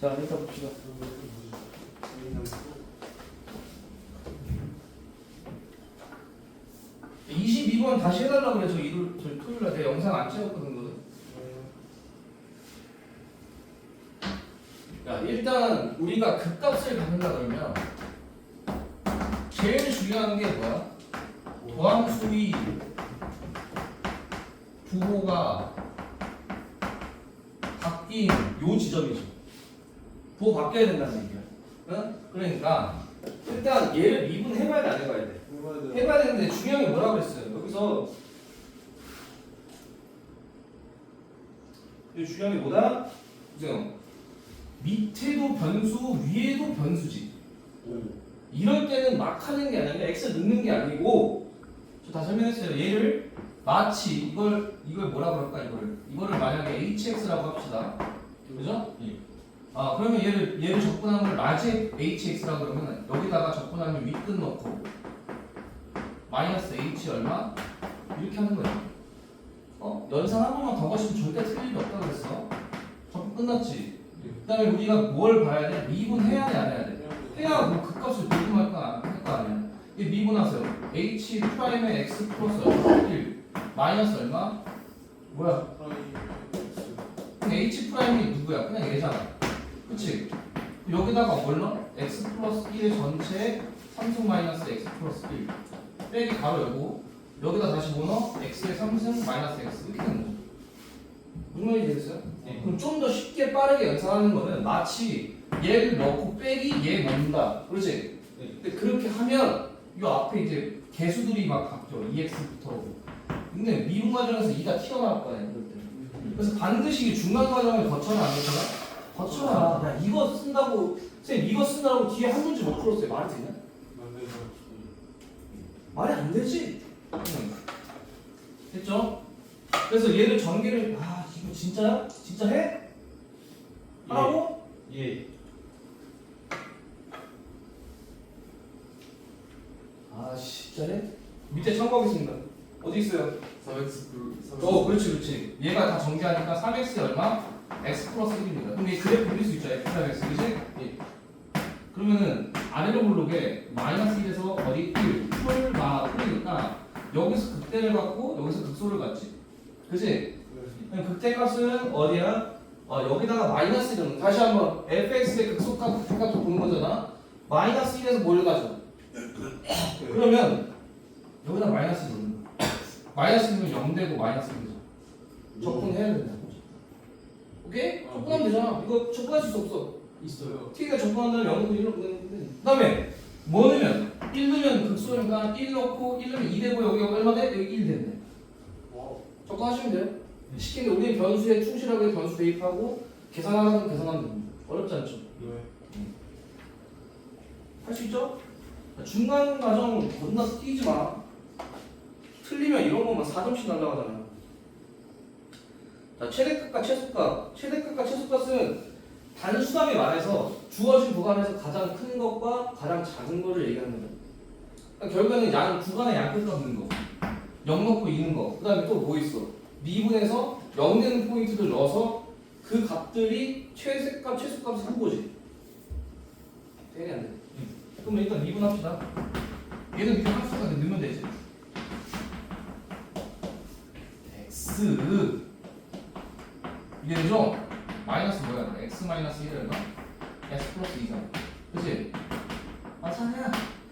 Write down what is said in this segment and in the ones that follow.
자, 일단 봅시다. 22번 다시 해달라고. 저 일요일, 저 토요일 날 내가 영상 안 찍었거든, 그거는. 야, 일단 우리가 극값을 갖는다 그러면 제일 중요한 게 뭐야? 도함수위 부호가 바뀐 요 지점이죠. 부호 바뀌어야 된다는 얘기야. 응? 그러니까 일단 얘를 미분해봐야 돼, 안 해봐야 돼? 해봐야 되는데 중요한 게 뭐라고 했어요? 여기서 이 중요한 게 뭐다? 보세요. 밑에도 변수, 위에도 변수지. 이럴 때는 막 하는 게 아니라 x 넣는 게 아니고 저 다 설명했어요. 얘를 마치 이걸 이걸 뭐라 그럴까 이거를 이거를 만약에 hx라고 합시다. 그죠? 아 그러면 얘를 얘를 적분하면 라지 hx라고 그러면 여기다가 적분하면 윗끝 넣고 마이너스 h 얼마 이렇게 하는 거예요. 어 연산 한 번만 더 거시면 절대 틀릴 일 없다 그랬어. 적분 끝났지. 그다음에 우리가 뭘 봐야 돼? 미분 해야 돼, 안 해야 돼? 해야 뭐 극값을 미분할 거할거 아니야. 이 미분하세요. h 프라임의 x 플러스 얼마? 1 마이너스 얼마? 뭐야? 그럼 h 프라임이 누구야? 그냥 얘잖아. 그치? 여기다가 뭘 넣어? x 플러스 1의 전체 3승 마이너스 x 플러스 1 빼기 가로 열고 여기다 다시 뭐 넣어? x의 3승 마이너스 x 이렇게 되는 거죠. 무슨 말인지 되겠어요? 네. 그럼 좀 더 쉽게 빠르게 연산하는 거는 마치 얘를 넣고 빼기 얘 넣는다. 그렇지? 네. 근데 그렇게 하면 이 앞에 이제 개수들이 막 바뀌어. EX부터. 근데 미분 과정에서 2가 튀어나올 거야. 이럴 때. 그래서 반드시 이 중간 과정을 거쳐라 안 거쳐라? 거쳐라. 야 이거 쓴다고 선생님 이거 쓴다고 뒤에 한 문제 못 풀었어요. 말이 되냐? 말이 안 되지. 응. 됐죠? 그래서 얘를 전개를 아 이거 진짜야? 진짜 해? 하라고? 예. 아 진짜 해? 밑에 참고하겠습니다. 어디 있어요? 4x 플어 그렇지 그렇지. 얘가 다 전개하니까 3x 얼마? X 플러스 1입니다. 그럼 얘 그래프 그릴 수 있죠? x 플러스 x 그지? 예. 그러면은 아래로 블록에 마이너스 1에서 어디 1 풀마 풀이니까 여기서 극대를 갖고 여기서 극소를 갖지. 그지? 그럼 극대값은 어디야? 어, 여기다가 마이너스 1은 다시 한번 fx의 극소값 극값을 보는 거잖아. 마이너스 1에서 뭘 가져? 그러면 여기다 마이너스 1을 넣는 거야. 마이너스 1은 0 되고 마이너스 1이죠. 적분해야 된다. 오케이? 아, 적분하면 되잖아. 이거 적분할 수 없어. 있어요. t가 적분한다면 0도 1로 보내는데 그 다음에 뭐 넣으면 1 넣으면 극소니까 1 넣고 1 넣으면 2 되고 여기 얼마 돼? 여기 1 된대. 적분하시면 돼요. 시킨 게 우리 변수에 충실하게 변수 대입하고 계산하면 계산하면 됩니다. 어렵지 않죠? 네. 할 수 있죠? 중간 과정 건너서 뛰지 마. 틀리면 이런 것만 4점씩 날라가잖아요. 자, 최대값과 최소값. 최대값과 최소값은 단수함에 말해서 주어진 구간에서 가장 큰 것과 가장 작은 거를 얘기하는 거예요. 그러니까 결국에는 양, 구간의 양끝값 넣는 거. 0 넣고 2는 거. 그 다음에 또 뭐 있어? 미분에서 0 되는 포인트를 넣어서 그 값들이 최대값, 최소값을 한 거지. 되게 안 돼. 그럼 일단 미분합시다. 얘는 함수가 넣으면 되지. x 이게 되죠? 마이너스 뭐야? x 마이너스 1 얼마? x 플러스 2잖아. 그치? 맞잖아.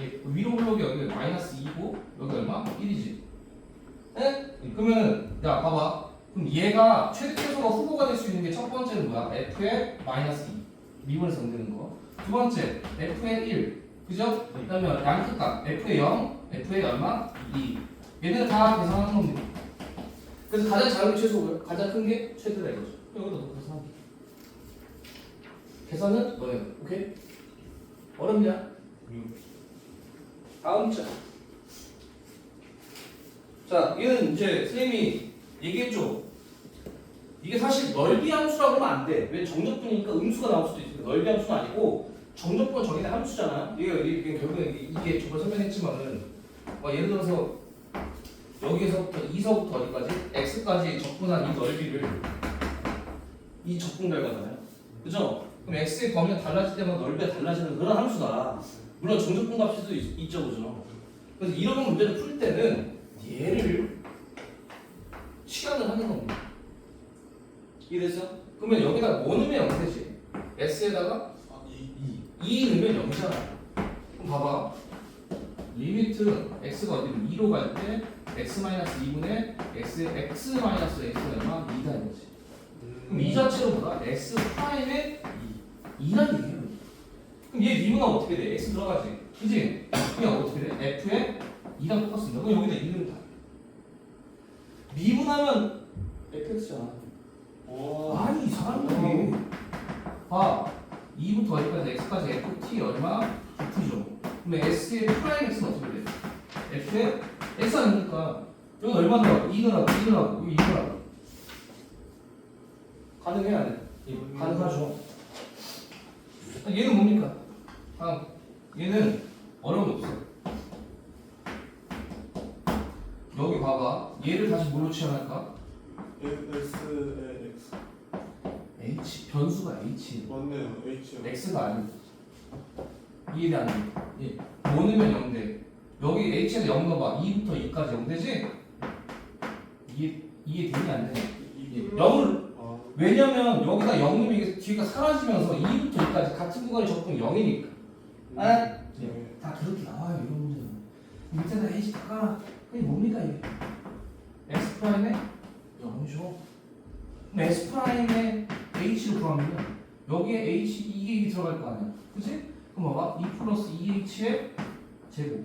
예, 위로 블록이 여기 마이너스 2고 여기 얼마? 1이지. 에? 그러면 야 봐봐. 그럼 얘가 최대 최소가 후보가 될 수 있는 게 첫 번째는 뭐야? f의 마이너스 2 미분에서 정되는 거. 두 번째 f의 1 그죠? 그다음에 양끝값 f의 0 f의 얼마? 2 얘네를 다 계산하는 겁니다. 그래서 가장 작은 게 최소고요. 가장 큰 게 최대다 이거죠. 여기다 놓고 계산하기. 계산은 뭐예요? 오케이? 어렵냐? 다음 자. 자, 얘는 이제 선생님이 얘기했죠. 이게 사실 넓이 함수라고 하면 안 돼. 왜 정적분이니까 음수가 나올 수도 있으니까 넓이 함수는 아니고 정적분 정의된 함수잖아. 이게, 이게 결국에 이게 저번 설명했지만은 막 예를 들어서 여기서부터 2서부터 어디까지 x까지 적분한 이 넓이를 이 적분 결과잖아요. 그죠? 그럼 x의 범위가 달라질 때마다 넓이가 달라지는 그런 함수다. 물론 정적분 값일 수도 있, 죠 그죠? 그래서 이런 문제를 풀 때는 얘를 시간을 하는 겁니다. 이해됐어? 그러면 여기다 뭐 넣으면 0 되지? x에다가 아, 이2 넣으면 0이잖아. 그럼 봐봐. 리미트 x가 어디로 2로 갈 때 x-2분의 x, x 마이너스 x가 얼마? 2다 이거지. 그럼 이 자체로 뭐다? x 프라임의 2라는 얘기예요. 그럼 얘 미분하면 어떻게 돼? x 들어가지. 그지? 그냥 어떻게 돼? f에 2랑 똑같습니다. 그럼 여기다 2는 다. 미분하면 fx잖아. 오. 아니 이상한 놈이. 봐. 2부터 어디까지 x까지 ft 얼마? 9t죠. 그럼 s의 프라임 x는 어떻게 돼? f의 x 아닙니까? 여기 얼마 들어가? 2는 하고 2는 하고 여기 2는 하고. 가능해 안 해? 예, 가능하죠. 아, 얘는 뭡니까? 아, 얘는 어려운 거 없어. 여기 봐봐. 얘를 다시 뭘로 취향할까? S의 X H 변수가 H. 맞네요 H요 X가 아니고 이해돼 안 돼? 예. 뭐 넣으면 0돼 여기 H에서 0 넣어봐 2부터 2까지 0 되지? 이해, 이해 되니 안 되니? 예. 0을 아 왜냐면 여기다 0 넣으면 이게 뒤가 사라지면서 2부터 2까지 같은 구간이 적분 0이니까. 아? 네. 다 그렇게 나와요 이런 문제는. 밑에다 H 다 깔아 이게 뭡니까 이게? X 프라임에 0이죠. 그럼 S 프라임에 H를 구하면 여기에 H 이게 들어갈 거 아니야. 그치? 그럼 봐봐. 2 플러스 2H의 제곱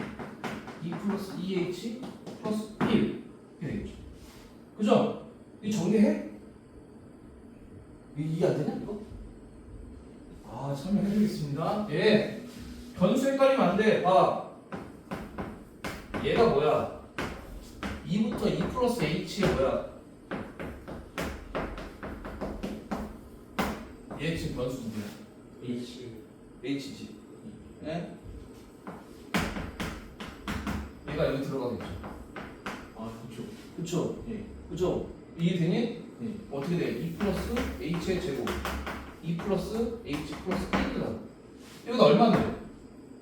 2 플러스 2H 플러스 1 이렇게 되겠죠 그죠? 이 정리해? 이- 이해 안 되냐 이거? 아 설명해 드리겠습니다 예 변수 헷갈리면 안 돼. 봐. 얘가 뭐야? 2부터 2 플러스 h가 뭐야? 얘 지금 변수 누구야? H h지. 예? 얘가 여기 들어가겠죠. 아 그쵸 그쵸? 예. 그쵸? 이해되니? 예. 어떻게 돼? 2 플러스 h의 제곱. 2 플러스 h 플러스 1이다. 여기다 얼마 넣어?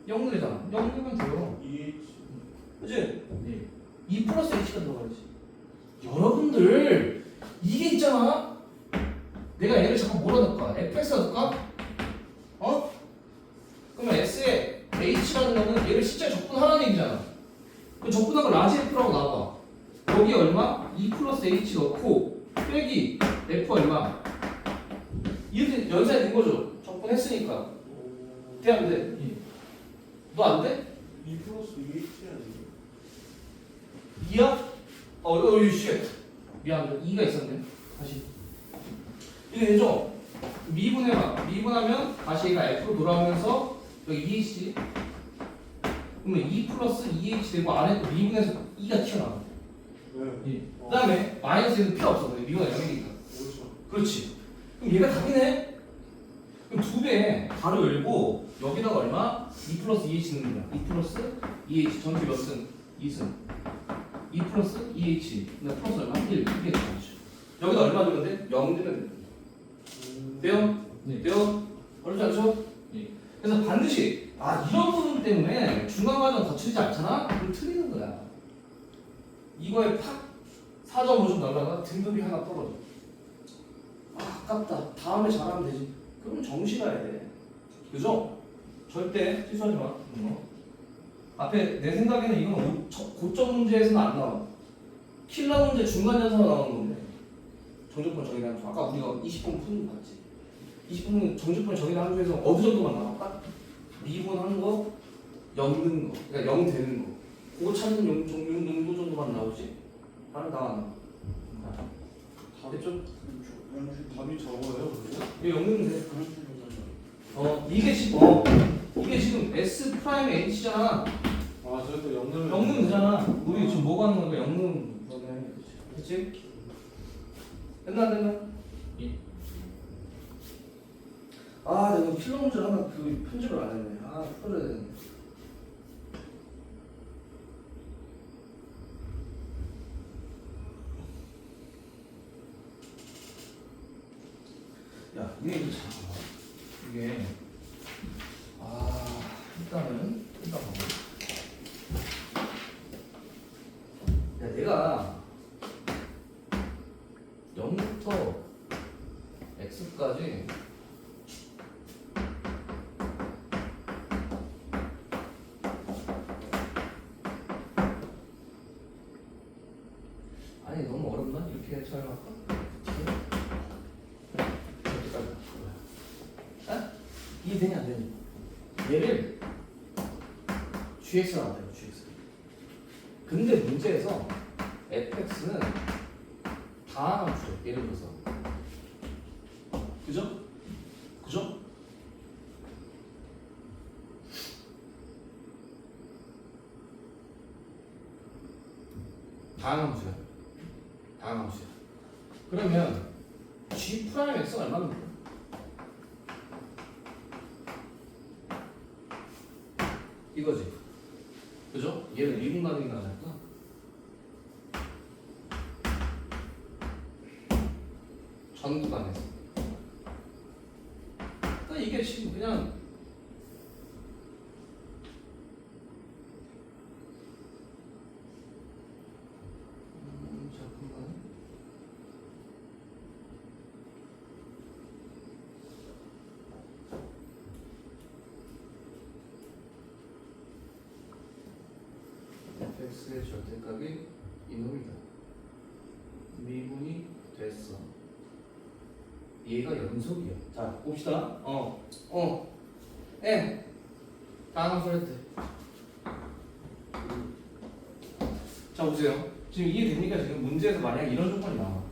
0 넣잖아. 0 넣으면 돼요. 그지? 네. 2 플러스 h가 들어가야지. 여러분들 이게 있잖아. 내가 얘를 자꾸 뭐라 넣을까? fx가 넣을까? 어? 그러면 s에 h라는 거는 얘를 실제 적분하라는 얘기잖아. 그 적분한 걸 라지 f라고 나와. 여기 얼마? 2 플러스 h 넣고 빼기 f 얼마? 이렇게 연산된 거죠. 적분했으니까. 돼 안 돼? 너안 돼? 2 플러스 EH 아니에요? 2야? 어, 어, 어, 씨. 미안, 2가 있었네. 다시. 이게 되죠? 미분해봐. 미분하면 다시 얘가 F로 돌아오면서 여기 2H. 그러면 2 플러스 2H 되고 안에 또 미분해서 2가 튀어나와. 네 예. 그 다음에 마이너스에는 필요 없어. 미분은 0이니까. 그렇죠 그렇지. 그럼 얘가 답이네? 그럼 두 배 바로 열고 여기다가 얼마? 2 플러스 2H 넣는 거야. 2 플러스 2H 전체 몇 승? 2승. 2 플러스 2H. 근데 플러스 얼마? 1. 이게 되죠. 여기다 얼마 돼? 0 넣으면 돼. 돼요? 네. 돼요? 어렵지 않죠? 예. 그래서 반드시 아 이런 부분 때문에 중간 과정 거치지 않잖아? 그럼 틀리는 거야. 이거에 팍 4.5점 날라가 등급이 하나 떨어져. 아 아깝다. 다음에 잘하면 되지. 그러면 정시 가야 돼. 그죠? 절대 실수하지 마. 어? 앞에 내 생각에는 이건 고점 문제에서는 안 나와. 킬러 문제 중간 연산으로 나오는 건데. 정의한 중. 아까 우리가 20분 푸는 거 봤지? 20분 정적분 정의한 중에서 어느 정도만 나올까? 미분한 거, 0 넣는 거. 그러니까 0 되는 거. 그거 찾는 용, 정- 용, 용도 정도만 나오지? 다른 나와 안 나와. 됐죠? 답이 적어요 그래서? 이거 0 넣으면 돼. 어, 이게 지금, 어, 이게 지금 S 프라임 H잖아. 아 저희도 영능을 0 넣으면 되잖아. 우리 지금 뭐가 하는 거야? 0 넣으면 거네. 그치? 됐나, 안 됐나? 예. 아, 내가 필러 문제를 하나 그 편집을 안 했네. 아, 풀어야 되는데. 야, 이게 참. 이게 아 일단은 일단 봐봐. 야 내가 0부터 x까지 GX라고 해요 GX 근데 문제에서 fx는 다함수죠 예를 들어서 그죠? 그죠? 다함수야 다함수야 그러면 전 구간에서 그러니까 이게 지금 그냥 음, fx의 절대값이 이놈이다. 미분이 됐어. 얘가 연속이야. 자, 봅시다. 어, 어, m. 다음 때. 자, 보세요. 지금 이해됩니까? 지금 문제에서 만약 이런 조건이 나와.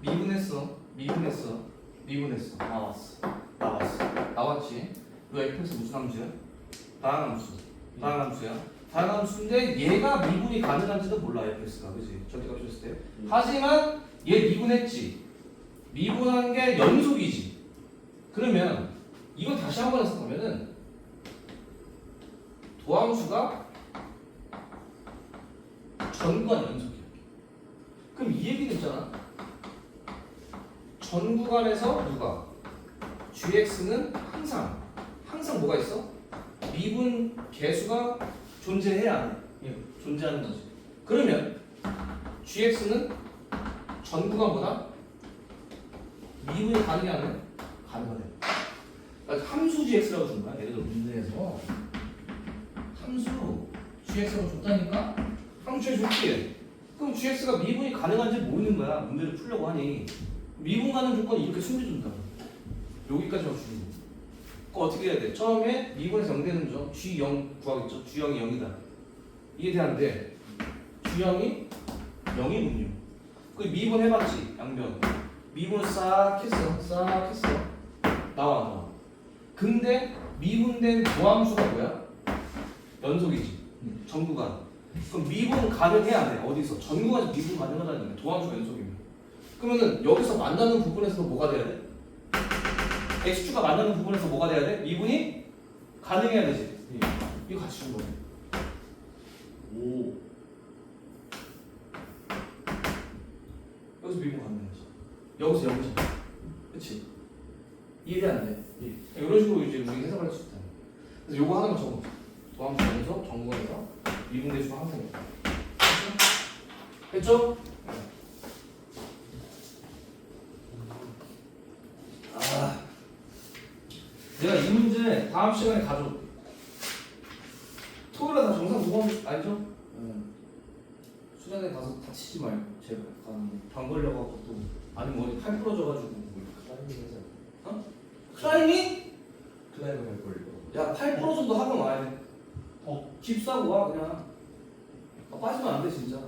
미분했어. 미분했어. 미분했어. 나왔어. 나왔어. 나왔지. 너 fx 무슨 함수야? 다항함수. 다항함수야. 다항함수인데 얘가 미분이 가능한지도 몰라 fx가 그지? 절대값 줬을 때. 하지만 얘 미분했지. 미분한 게 연속이지. 그러면 이거 다시 한 번 해석하면은 도함수가 전구간 연속이야. 그럼 이 얘기는 있잖아. 전 구간에서 누가 gx는 항상 항상 뭐가 있어? 미분 개수가 존재해야? 예, 존재하는 거지. 그러면 gx는 전 구간보다 미분이 가능해 안 해? 가능하대. 그러니까 함수 gx라고 준 거야. 예를 들어 문제에서 함수 gx라고 줬다니까 함수에 줬지. 그럼 gx가 미분이 가능한지 모르는 거야. 문제를 풀려고 하니 미분 가능 조건이 이렇게 숨겨준다. 여기까지만 주는 거. 그거 어떻게 해야 돼? 처음에 미분에서 0 되는 점 g0 구하겠죠. g0이 0이다. 이해되는데 g0이 0이군요. 그 미분 해봤지 양변. 미분 싹 했어, 싹 했어. 나와 나와. 근데 미분된 도함수가 뭐야? 연속이지. 전구간. 그럼 미분 가능해야 안 돼. 어디서? 전구간에서 미분 가능하다는 거야. 도함수가 연속이면. 그러면은 여기서 만나는 부분에서 뭐가 돼야 돼? x축가 만나는 부분에서 뭐가 돼야 돼? 미분이 가능해야 되지. 이거 같이 준 거네. 오. 여기서 미분 가능해야지. 여기서 여기서. 그치? 이해 안 돼? 이런 식으로 이제 우리 해석할 수 있다. 그래서 요거 하나만 적어. 도함수 연속 정구에서 미분 대수가 항상 있다. 했죠? 아, 내가 이 문제 다음 시간에 가져올게. 토요일에 다 정상 보고 알죠? 응. 수련회 가서 다치지 말고 제발 가는 방 걸려가지고 또 아니 뭐 어디 팔 부러져가지고 뭐 클라이밍 하자. 어? 클라이밍? 클라이밍 할 걸요. 야팔 부러져도 학원 와야 돼. 어? 집 사고 와 그냥. 아, 빠지면 안 돼 진짜.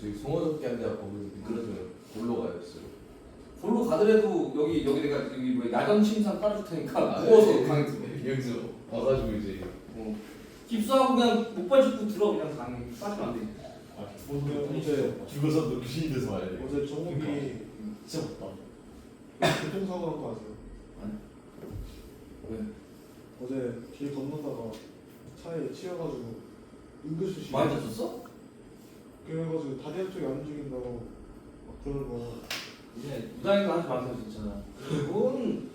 저기 송어덮개 한대 아까 거기서 미끄러져요. 골로 가였어요. 볼로 가더라도 여기 여기 내가 여기 뭐 야간 침상 깔아줄 테니까 아, 누워서 네. 강의 들어. 여기서 와가지고 이제 어. 깁스하고 그냥 목발 짚고 들어 그냥 강의 빠지면 안 돼. 어제 죽어서 너 귀신이 돼서 와야 돼. 어제 정욱이 진짜 못다. 교통사고 난 거 아세요? 왜? 어제 길 건너다가 차에 치여가지고 응급실 많이 다쳤어? 그래가지고 다리 한쪽이 안 움직인다고 막 그러는. 이제 무당이도 하지 마세요 진짜. 그건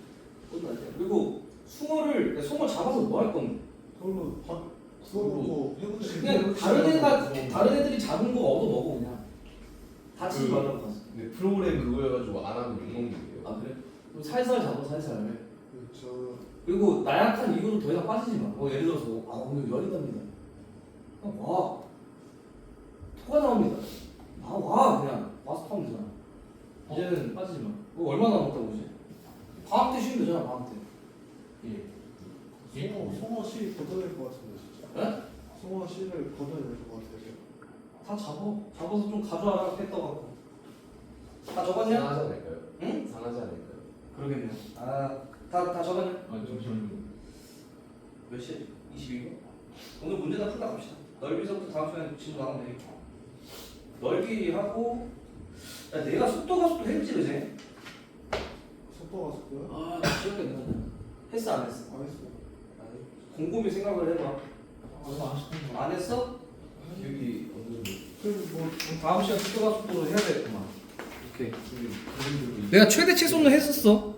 잡아서 뭐 할 건데? 그걸로 밥 구워놓고 해보지. 그냥 다른 애가 다른 애들이 잡은 거 얻어 먹어 그냥. 다치지 그- 말라고 가서. 근데 프로그램 그거여가지고 안 하면 욕먹는데요. 아 그래? 그럼 살살 잡아 살살. 저 그리고 나약한 이유로 더 이상 빠지지 마. 뭐 예를 들어서 아 오늘 열이 납니다. 그냥 와. 토가 나옵니다. 아 와 그냥 와서 타면 되잖아. 이제는 빠지지 마. 그거 얼마나 남았다고 이제? 방학 때 쉬면 되잖아 방학 때. 예. 송어 송어 씨 걷어낼 것 같은데 에? 송어 씨를 걷어낼 것 같아요. 다 잡아. 잡아서 좀 가져와라 뺐다 갖고. 다 적었냐? 상하지 않을까요? 응? 상하지 않을까요? 그러겠네요. 아다 다 적었냐? 아 잠시만요. 몇 시? 22분? 오늘 문제 다 풀다 갑시다. 넓이서부터 다음 시간에 친구 나가면 되겠다. 넓이 하고 야 내가 속도가 속도 했지 그지? 속도가 속도요? 아 기억이 안 나냐? 했어 안 했어? 안 했어. 곰곰이 생각을 해봐. 안 했어? 정도. 그럼 뭐 다음 시간 속도로 해야 되겠구만. 오케이. 그림들이 내가 최대 최소는 했었어.